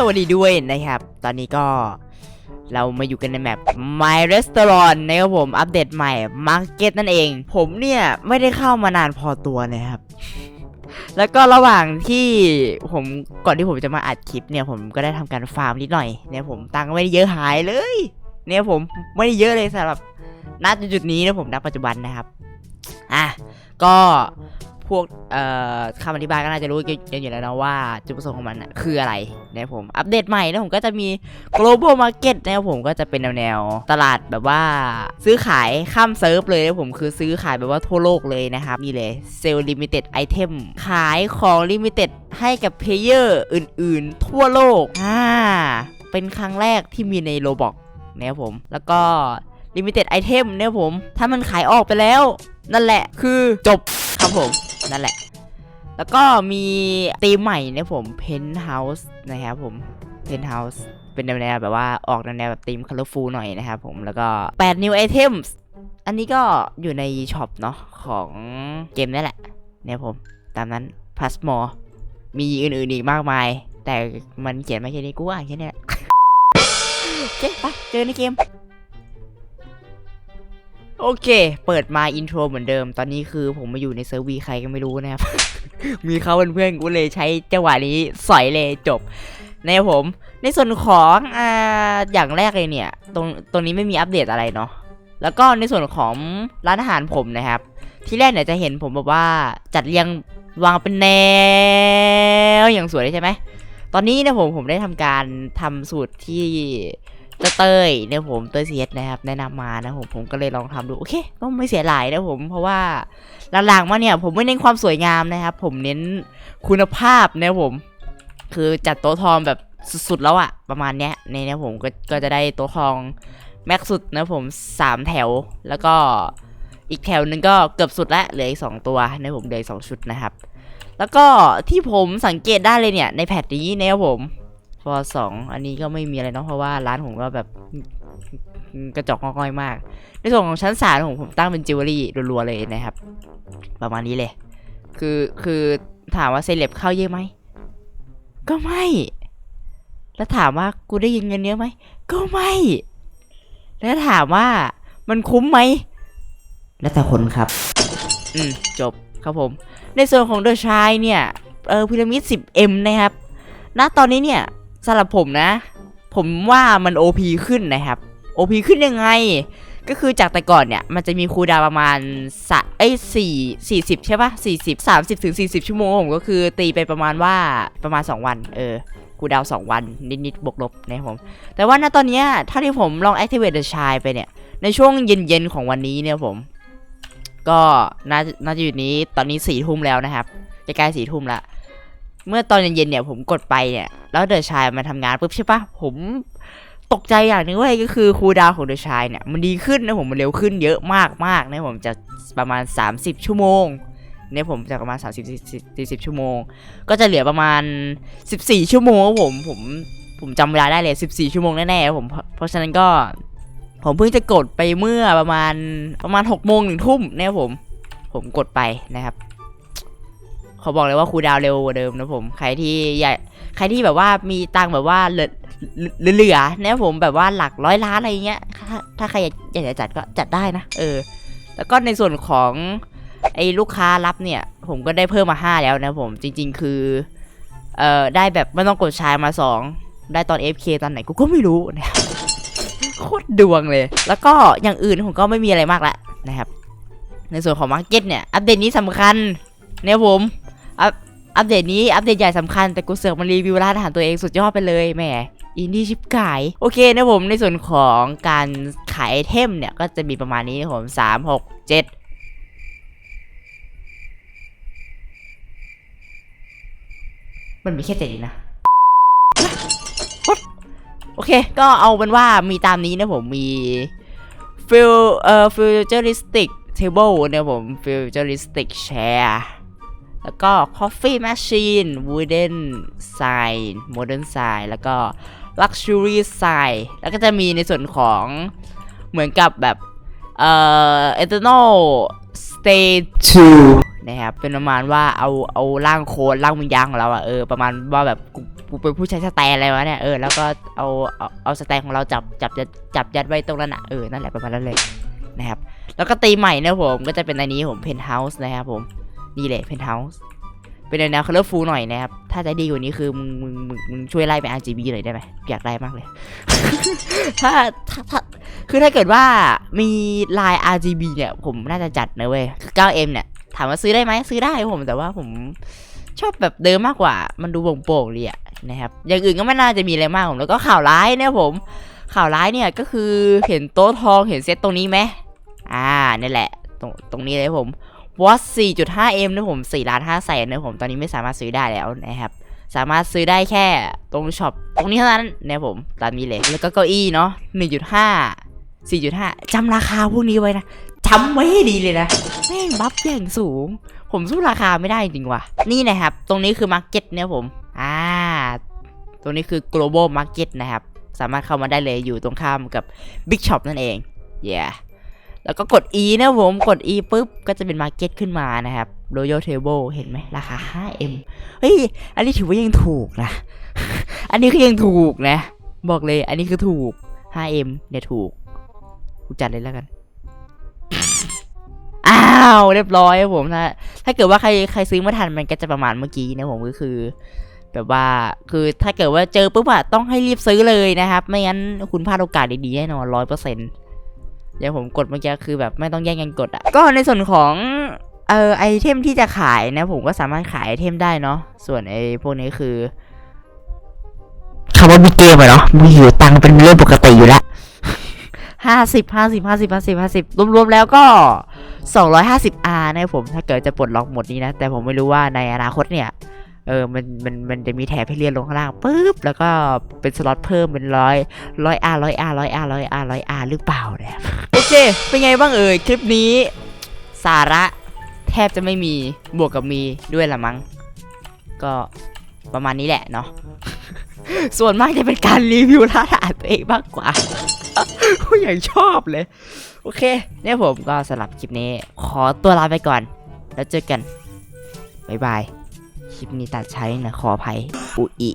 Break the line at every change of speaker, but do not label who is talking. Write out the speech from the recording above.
สวัสดีด้วยนะครับ ตอนนี้ก็เรามาอยู่กันในแมป My Restaurant นะครับผม อัปเดตใหม่ Market นั่นเอง ผมเนี่ยไม่ได้เข้ามานานพอตัวนะครับ แล้วก็ระหว่างที่ผมก่อนที่ผมจะมาอัดคลิปเนี่ย ผมก็ได้ทำการฟาร์มนิดหน่อยเนี่ยผมตังค์ไม่ได้เยอะหายเลย เนี่ยผมไม่ได้เยอะเลยสำหรับณจุดนี้นะผมณปัจจุบันนะครับ อะ ก็ พวกเอ่อคำอธิบายก็น่าจะรู้กันอยู่แล้วนะว่าจุดประสงค์ของมันคืออะไรนะครับผมอัปเดตใหม่นะผมก็จะมี global market นะครับผมก็จะเป็นแนวแนวตลาดแบบว่าซื้อขายข้ามเซิร์ฟเลยนะผมคือซื้อขายแบบว่าทั่วโลกเลยนะครับนี่เลยเซลล์ลิมิเต็ดไอเทมขายของลิมิเต็ดให้กับเพลเยอร์อื่น ๆ ทั่วโลกอ่าเป็นครั้งแรกที่มีในโลบอกนะครับผมแล้วก็ลิมิเต็ดไอเทมเนี่ยผม ถ้ามันขายออกไปแล้ว นั่นแหละคือจบครับผม นั่นแหละ แล้วก็มีธีมใหม่เนี่ยผม Penthouse นะครับผม Penthouse เป็นแนวแบบว่าออกแนวแบบธีม colorful หน่อยนะครับผมแล้วก็8 new items อันนี้ก็อยู่ในช็อปเนาะของเกมนี่แหละเนี่ยผมตามนั้น plus more มีอื่นๆอีกมากมาย แต่มันเขียนไม่ใช่นี้กูอ่านแค่นี้โอเคไปเจอในเกม โอเค เปิดมาอินโทรเหมือนเดิม ตอนนี้คือผมมาอยู่ในเซิร์ฟวีใครก็ไม่รู้นะครับ มีเขาเป็นเพื่อนกูเลยใช้จังหวะนี้สอยเลยจบนะครับผม ในส่วนของอ่าอย่างแรกเลยเนี่ย ตรงตรงนี้ไม่มีอัปเดตอะไรเนาะ แล้วก็ในส่วนของร้านอาหารผมนะครับ ที่แรกเนี่ยจะเห็นผมแบบว่าจัดเรียงวางเป็นแนวอย่างสวยเลยใช่ไหม ตอนนี้นี่ยผมผมได้ทำการทำสูตรที่ เจ้าเตยเนี่ยผมเตยเสียดนะครับแนะนำมานะผมผมก็เลยลองทำดูโอเคก็ไม่เสียหลายนะผมเพราะว่าหลังๆมาเนี่ยผมไม่เน้นความสวยงามนะครับ ผมเน้นคุณภาพนะผม คือจัดโต๊ะทองแบบสุดๆแล้วอะประมาณเนี้ยในนี้ผมก็ก็จะได้โต๊ะทองแม็กสุดนะผมสามแถวแล้วก็อีกแถวนึงก็เกือบสุดละเหลืออีกสองตัวนะผมเหลือสองชุดนะครับ แล้วก็ที่ผมสังเกตได้เลยเนี่ยในแพทนี้นะครับผม ฟอสองอันนี้ก็ไม่มีอะไรเนาะเพราะว่าร้านผมก็แบบกระจอกงอยๆมาก ในส่วนของชั้นสามผมผมตั้งเป็นจิวเวลรี่รัวๆเลยนะครับ ประมาณนี้เลย คือคือถามว่าเซเลบเข้าเยอะไหมก็ไม่ แล้วถามว่ากูได้ยินเงินเยอะไหมก็ไม่ แล้วถามว่ามันคุ้มไหมแล้วแต่คนครับ อืมจบครับผม ในส่วนของเดอะชายเนี่ยเออพีระมิด 10M นะครับณตอนนี้เนี่ย สำหรับผมนะ ผมว่ามัน OP ขึ้นนะครับ OP ขึ้นยังไง ก็คือจากแต่ก่อนเนี่ย มันจะมีคูดาวประมาณสะเอ้ยสี่สี่สิบใช่ปะสี่สิบสามสิบถึงสี่สิบชั่วโมงผมก็คือตีไปประมาณว่าประมาณ2วัน เออคูดาวสองวัน นิดๆบวกลบนะครับผม แต่ว่าณตอนเนี้ยถ้าที่ผมลอง activate the shy ไปเนี่ย ในช่วงเย็นๆของวันนี้เนี่ยผม ก็น่าน่าจะอยู่นี้ตอนนี้สี่ทุ่มแล้วนะครับใกล้สี่ทุ่มละ เมื่อตอนเย็นๆเนี่ยผมกดไปเนี่ยแล้วเดอะชายมาทำงานปุ๊บใช่ปะผมตกใจอย่างหนึงเว้ยก็คือคูดาวของเดอะชายเนี่ยมันดีขึ้นนะผมมันเร็วขึ้นเยอะมากมากนะผมจะประมาณ 30 ชั่วโมงเนี่ยผมจากประมาณ 30 40ชั่วโมง ก็จะเหลือประมาณ 14 ชั่วโมงครับผมผมผมจำเวลาได้เลย 14 ชั่วโมงแน่ๆครับผมเพราะฉะนั้นก็ผมเพิ่งจะกดไปเมื่อประมาณประมาณ6โมงหนึ่งทุ่มเนี่ยผม ผมกดไปนะครับ ขาบอกเลยว่าครูดาวเร็วกว่าเดิมนะผม ใครที่อยากใครที่แบบว่ามีตังแบบว่าเหลือเหลือเหลือๆนะผมแบบว่าหลักร้อยล้านอะไรเงี้ย ถ้าถ้าใครอยากจะจัดก็จัดได้นะ เออ แล้วก็ในส่วนของไอ้ลูกค้ารับเนี่ย ผมก็ได้เพิ่มมาห้าแล้วนะผมจริง ๆ คือ เอ่อได้แบบไม่ต้องกดชายมาสองได้ตอน FK ตอนไหนกูก็ไม่รู้นะครับโคตรดวงเลย แล้วก็อย่างอื่นผมก็ไม่มีอะไรมากละนะครับ ในส่วนของมาร์เก็ตเนี่ย อัปเดตนี้สำคัญเนี่ยผม อัปอัปเดตนี้อัปเดตใหญ่สำคัญแต่กูเสือกมารีวิวร้านอาหารตัวเองสุดยอดไปเลยแหมอินดี้ชิปกายโอเคนะผมในส่วนของการขายเทมเนี่ย ก็จะมีประมาณนี้นะผมสามหกเจ็ดมันมีแค่เจ็ดนะโอเค ก็เอาเป็นว่ามีตามนี้นะผมมีฟิลเอ่อ futuristic table เนี่ยผม futuristic chair แแล้วก็ coffee machine wooden sign modern sign แล้วก็ luxury sign แล้วก็จะมีในส่วนของเหมือนกับแบบเอ่อ eternal stay two นะครับเป็นประมาณว่าเอาเอาร่างโค้ดร่างวิญญาณของเราอะเออประมาณว่าแบบกูเป็นผู้ใช้สแตนอะไรวะเนี่ยเออแล้วก็เอาเอาเอาสแตนของเราจับจับจับจับยัดไว้ตรงนั้นอะเออนั่นแหละประมาณนั้นเลยนะครับแล้วก็ตีใหม่นะผมก็จะเป็นอันนี้ผมเพนท์เฮาส์นะครับผม นี่เลยเพนท์เฮาส์เป็นแนวคัลเลอร์ฟูลหน่อยนะครับ ถ้าจะดีกว่านี้คือมึงมึงมึงช่วยไล่ไป RGB หน่อยได้ไหมอยากได้มากเลย ถ้าถ้าถ้าคือถ้าเกิดว่ามีลาย RGB เนี่ยผมน่าจะจัดนะเว้ยคือ 9M เนี่ย ถามว่าซื้อได้ไหมซื้อได้ผมแต่ว่าผมชอบแบบเดิมมากกว่า มันดูโป่งๆเลยอะนะครับ อย่างอื่นก็ไม่น่าจะมีอะไรมากผม แล้วก็ข่าวร้ายเนี่ยผม ข่าวร้ายเนี่ยก็คือเห็นโต๊ะทองเห็นเซตตรงนี้ไหมอ่านี่แหละ ตรงตรงนี้เลยผม วอต 4.5M นะผม4ล้าน5แสนนะผม ตอนนี้ไม่สามารถซื้อได้แล้วนะครับ สามารถซื้อได้แค่ตรงช็อปตรงนี้เท่านั้นนะผม ตามนี้เลย แล้วก็เก้าอี้เนาะ1.5 4.5จำราคาพวกนี้ไว้นะจำไว้ให้ดีเลยนะแม่งบัฟอย่างสูง ผมสู้ราคาไม่ได้จริงว่ะ นี่นะครับ ตรงนี้คือมาร์เก็ตเนี่ยผม อ่า ตรงนี้คือ global market นะครับ สามารถเข้ามาได้เลยอยู่ตรงข้ามกับ big shop นั่นเอง yeah แล้วก็กด e นะผม กด e ปุ๊บ ก็จะเป็น market ขึ้นมานะครับ royal table เห็นไหมราคา 5m เฮ้ย อันนี้ถือว่ายังถูกนะ อันนี้คือยังถูกนะ บอกเลย อันนี้คือถูก 5m เนี่ยถูก กูจัดเลยแล้วกัน อ้าว เรียบร้อยครับผมถ้าถ้าเกิดว่าใครใครซื้อมาทันมันก็จะประมาณเมื่อกี้นะผมก็คือแบบว่าคือถ้าเกิดว่าเจอปุ๊บอะต้องให้รีบซื้อเลยนะครับ ไม่งั้นคุณพลาดโอกาสดีๆแน่นอนร้อยเปอร์เซ็นต์ อย่างผมกดเมื่อกี้คือแบบไม่ต้องแย่งกันกดอะก็ในส่วนของเอ่อไอเทมที่จะขายนะ ผมก็สามารถขายไอเทมได้เนาะส่วนไอพวกนี้คือคำว่ามีเกมอะเนาะมีอยู่ตังค์เป็นเรื่องปกติอยู่แล้วห้าสิบห้าสิบห้าสิบห้าสิบห้าสิบรวมๆแล้วก็ 250R นะครับผมถ้าเกิดจะปลดล็อกหมดนี้นะ แต่ผมไม่รู้ว่าในอนาคตเนี่ย เออมันมันมันจะมีแถบให้เลื่อนลงข้างล่างปุ๊บแล้วก็เป็นสล็อตเพิ่มเป็นร้อยร้อย R ร้อย R ร้อย R ร้อย R ร้อย R หรือเปล่าเนี่ยโอเค เป็นไงบ้างเอ่ยคลิปนี้สาระแทบจะไม่มีบวกกับมีด้วยละมั้งก็ประมาณนี้แหละเนาะส่วนมากจะเป็นการรีวิวร้านอาหารตัวเองมากกว่าอย่างชอบเลย โอเค เนี่ยผมก็สำหรับคลิปนี้ ขอตัวลาไปก่อน แล้วเจอกัน บ๊ายบาย คลิปนี้ตัดใช้นะขออภัยอุอิ